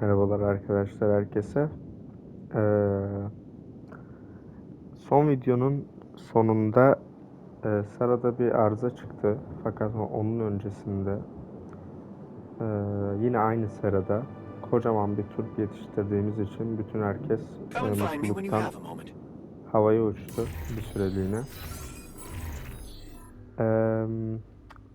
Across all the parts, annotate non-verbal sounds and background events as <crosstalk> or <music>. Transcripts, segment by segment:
Merhabalar arkadaşlar herkese. Ee, son videonun sonunda e, Sara'da bir arıza çıktı. Fakat onun öncesinde e, yine aynı serada kocaman bir turp yetiştirdiğimiz için bütün herkes e, mutluluktan havaya uçtu bir süreliğine. Ee,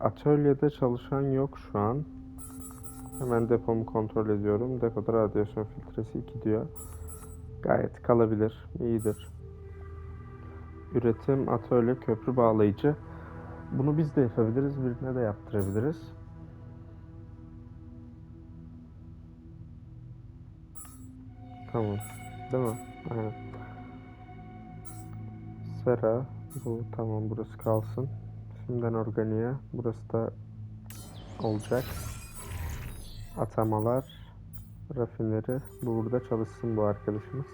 atölyede çalışan yok şu an. Hemen depomu kontrol ediyorum. Depoda radyasyon filtresi 2 diyor. Gayet kalabilir, iyidir. Üretim, atölye, köprü bağlayıcı. Bunu biz de yapabiliriz, birine de yaptırabiliriz. Tamam, değil mi? Aynen. Sera, bu tamam burası kalsın. Şimdiden organiğe, burası da olacak. Atamalar, rafineri. Bu burada çalışsın bu arkadaşımız.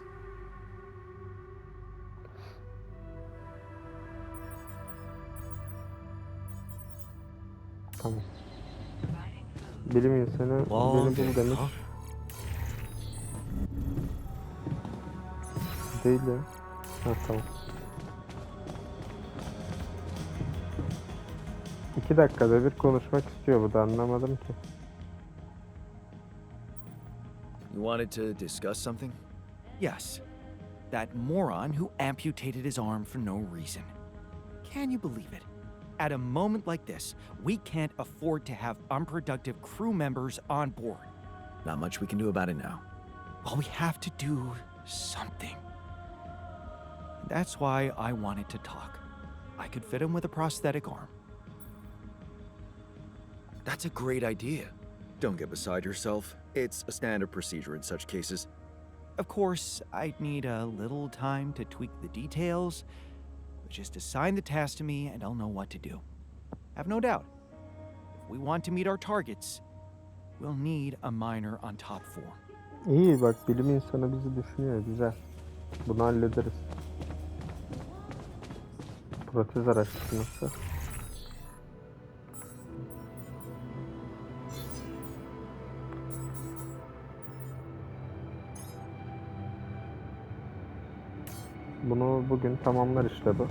Tamam. Bilim insanı beni bul demiş. Değil ya. Ha tamam. İki dakikada bir konuşmak istiyor bu da anlamadım ki. You wanted to discuss something? Yes. That moron who amputated his arm for no reason. Can you believe it? At a moment like this, we can't afford to have unproductive crew members on board. Not much we can do about it now. Well, we have to do something. That's why I wanted to talk. I could fit him with a prosthetic arm. That's a great idea. Don't get beside yourself. It's a standard procedure in such cases. Of course, I'd need a little time to tweak the details, but just assign the task to me and I'll know what to do. Have no doubt. If we want to meet our targets, we'll need a miner on top four. İyi bak bilim insanı bizi düşünüyor güzel. Bunu hallederiz. Protez araştırması. Bunu bugün tamamlar işte bu.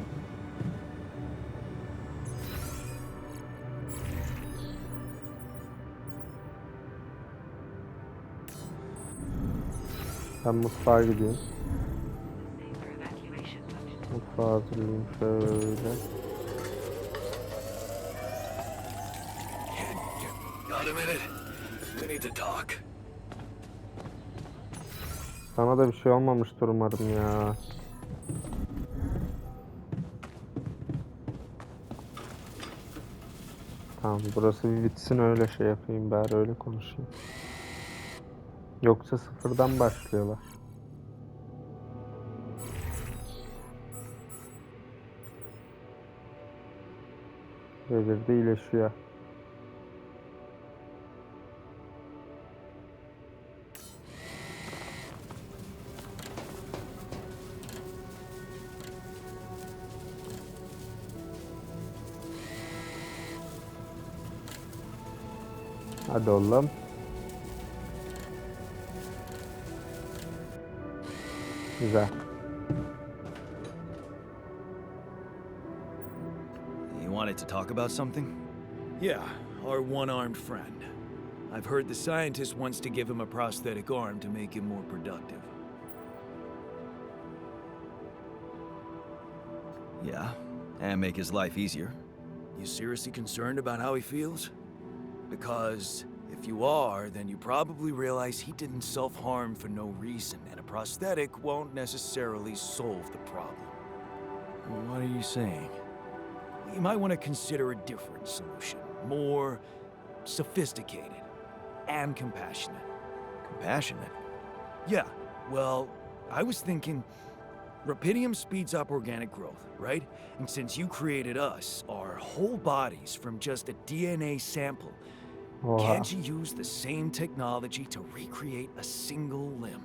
Ben mutfağa gideyim. Mutfağı hazırlayayım şöyle. Sana da bir şey olmamıştır umarım ya. Tamam burası bir bitsin öyle şey yapayım bari öyle konuşayım. Yoksa sıfırdan başlıyorlar. Belirde iyileşiyor. Hadi oğlum. Güzel. You wanted to talk about something? Yeah, our one armed friend. I've heard the scientist wants to give him a prosthetic arm to make him more productive. Yeah, and make his life easier. You seriously concerned about how he feels? Because if you are, then you probably realize he didn't self harm for no reason, and a prosthetic won't necessarily solve the problem. What are you saying? You might want to consider a different solution, more sophisticated and compassionate. Compassionate? Yeah, well, I was thinking Rapidium speeds up organic growth, right? And since you created us, our whole bodies from just a DNA sample, Oha. can't uh. you use the same technology to recreate a single limb?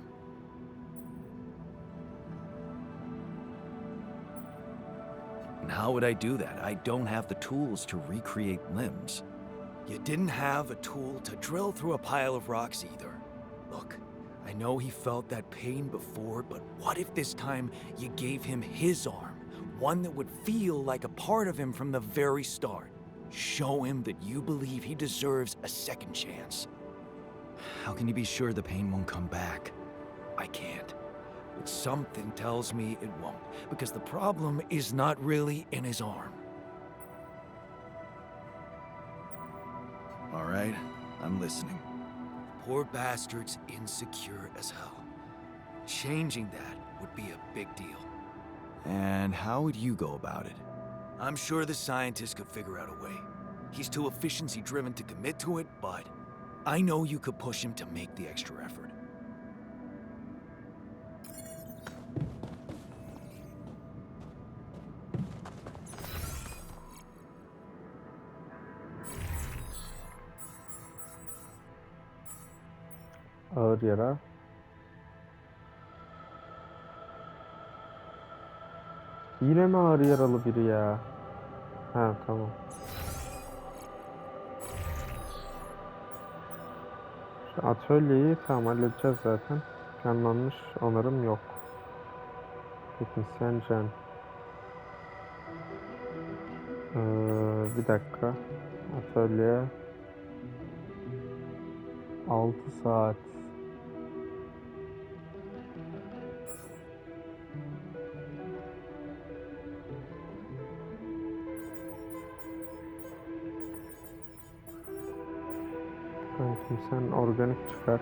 And how would I do that? I don't have the tools to recreate limbs. You didn't have a tool to drill through a pile of rocks either. Look, I know he felt that pain before, but what if this time you gave him his arm? One that would feel like a part of him from the very start. Show him that you believe he deserves a second chance. How can you be sure the pain won't come back? I can't. But something tells me it won't, because the problem is not really in his arm. All right, I'm listening. The Poor bastard's insecure as hell. Changing that would be a big deal. And how would you go about it? I'm sure the scientist could figure out a way. He's too efficiency driven to commit to it, but I know you could push him to make the extra effort. Ağır yara. Yine mi ağır yaralı biri ya? Ha tamam. Şu atölyeyi tamam halledeceğiz zaten. Canlanmış onarım yok. Teknisyen Can. Ee, bir dakika. Atölye 6 saat. Sen organik çıkart.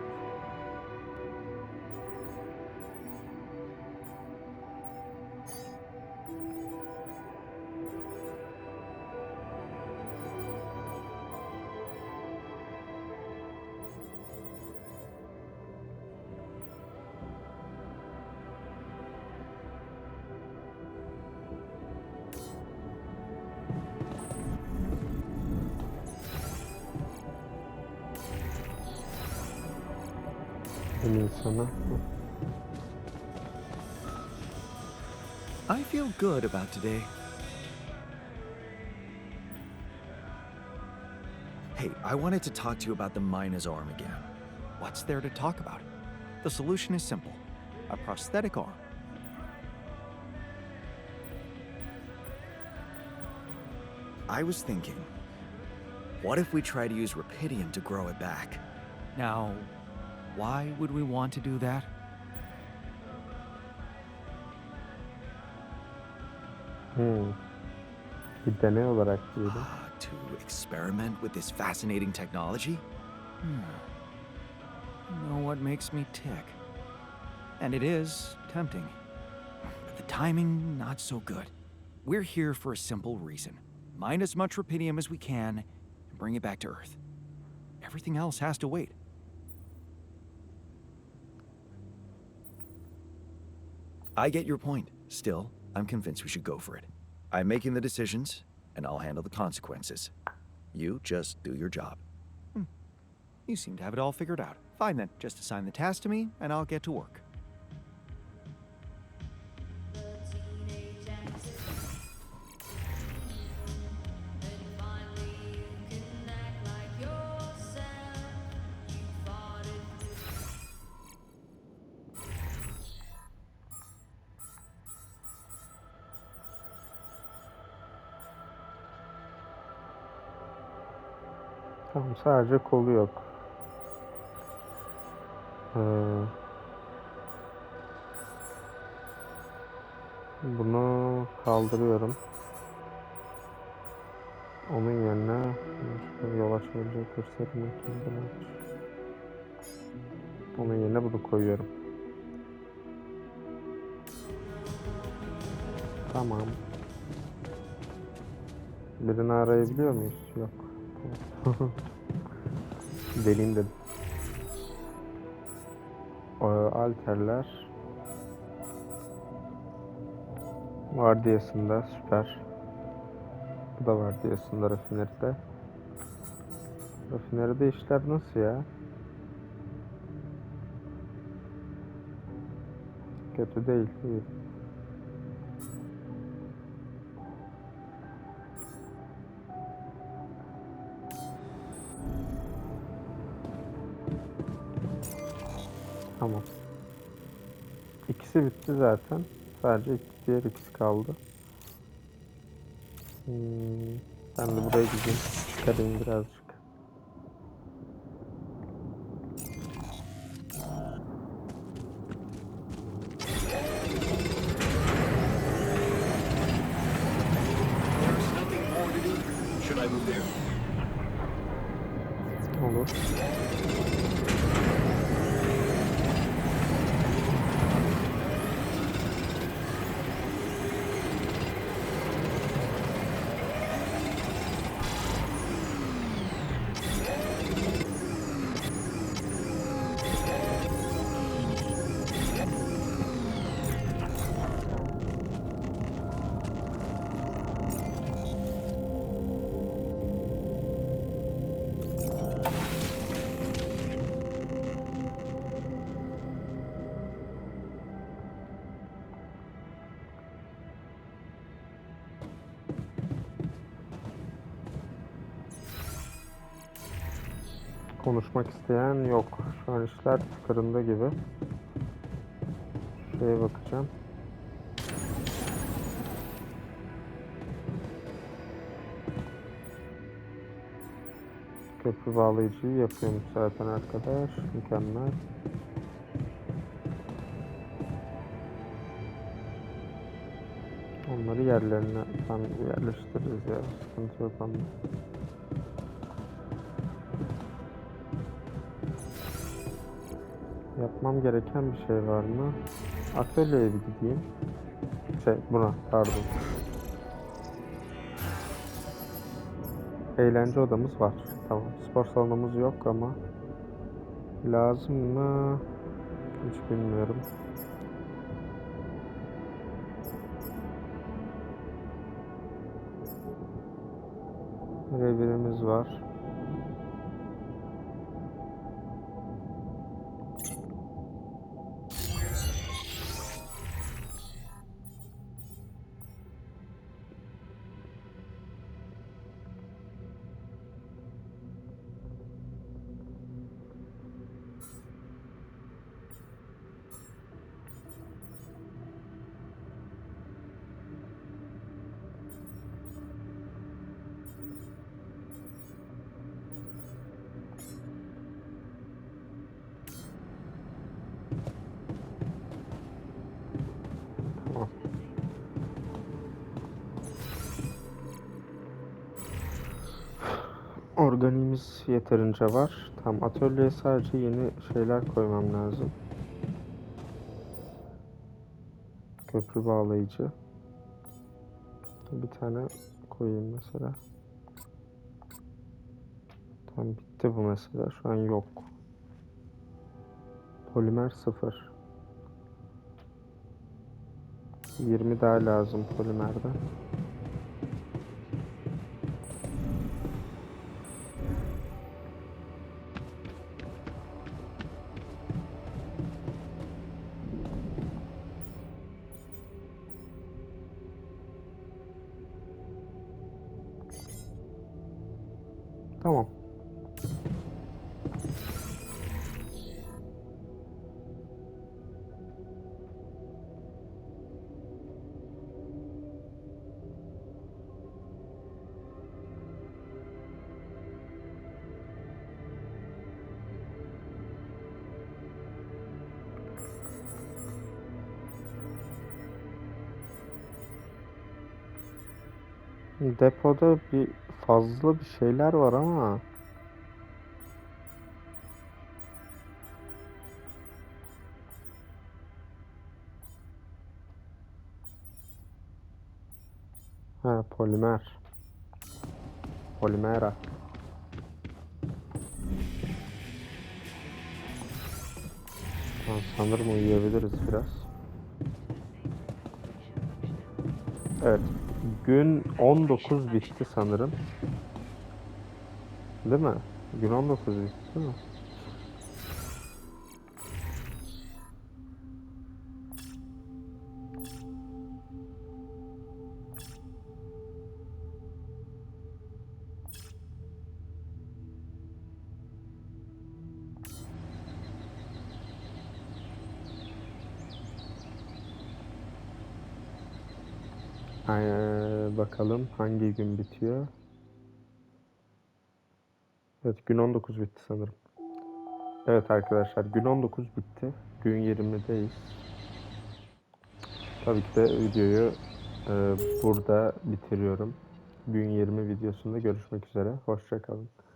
En insana. I feel good about today. Hey, I wanted to talk to you about the Mina's arm again. What's there to talk about? The solution is simple a prosthetic arm. I was thinking, what if we try to use Rapidium to grow it back? Now, why would we want to do that? Hmm. Bir deney olarak diyelim. Ah, to experiment with this fascinating technology? Hmm. You know what makes me tick? And it is tempting. But the timing, not so good. We're here for a simple reason mine as much rapidium as we can and bring it back to Earth. Everything else has to wait. I get your point. Still, I'm convinced we should go for it. I'm making the decisions, and I'll handle the consequences. You just do your job. Hmm. You seem to have it all figured out. Fine then, just assign the task to me, and I'll get to work. Tamam sadece kolu yok. Ee, bunu kaldırıyorum. Onun yerine yol açabilecek kendine aç. Onun yerine bunu koyuyorum. Tamam. Birini arayabiliyor muyuz? Yok. <laughs> Deneyim dedim. Ee, Alterler Vardiyasında süper. Bu da vardiyasında rafineride. Rafineride işler nasıl ya? Kötü değil. iyi. İkisi bitti zaten. Sadece diğer ikisi kaldı. Hmm, ben de buraya gideyim. Çıkarayım birazcık. Konuşmak isteyen yok. Şu an işler tıkırında gibi. Şeye bakacağım. Köprü bağlayıcıyı yapıyormuş zaten arkadaş. Mükemmel. Onları yerlerine tam yerleştiririz ya. Sıkıntı yok onda. Yapmam gereken bir şey var mı? Atölyeye bir gideyim. Şey buna pardon. Eğlence odamız var. Tamam. Spor salonumuz yok ama lazım mı? Hiç bilmiyorum. Revirimiz var. Organiğimiz yeterince var. Tam atölyeye sadece yeni şeyler koymam lazım. Köprü bağlayıcı. Bir tane koyayım mesela. Tam bitti bu mesela. Şu an yok. Polimer sıfır. 20 daha lazım polimerden. Tamam. Depoda bir fazla bir şeyler var ama Ha polimer. Polimera. Tamam, sanırım uyuyabiliriz biraz. Evet. Gün 19 bitti sanırım. Değil mi? Gün 19 bitti değil mi? Ee, bakalım hangi gün bitiyor? Evet gün 19 bitti sanırım. Evet arkadaşlar gün 19 bitti. Gün 20'deyiz. Tabii ki de videoyu e, burada bitiriyorum. Gün 20 videosunda görüşmek üzere. Hoşçakalın.